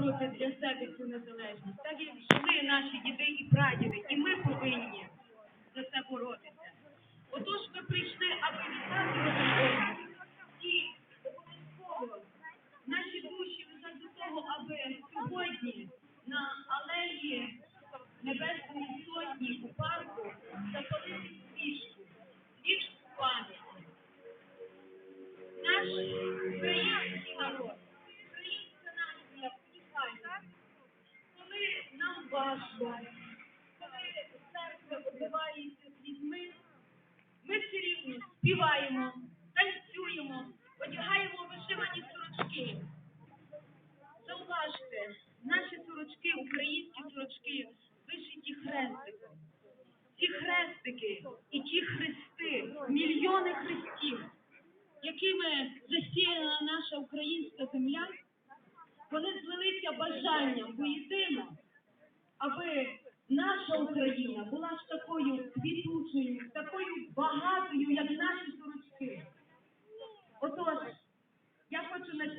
здобути для себе цю незалежність, так як жили наші діди і прадіди, і ми повинні за це боротися. Отож, ми прийшли, аби вітати один і обов'язково наші душі лежать того, аби сьогодні на алеї Небесної Сотні у парку запалити свічку, свічку пам'яті. Наш український народ, українська нація унікальна. Коли нам важко, коли серце оббивається з людьми, ми все рівно співаємо, танцюємо, одягаємо вишивані сорочки. Зауважте, наші сорочки, українські сорочки, вишиті хрестиком. Ці хрестики і ті хрести, мільйони хрестів, якими засіяна наша українська земля, вони злилися бажанням воєдино, Україна була ж такою квітучою, такою багатою, як наші сорочки. Отож, я хочу на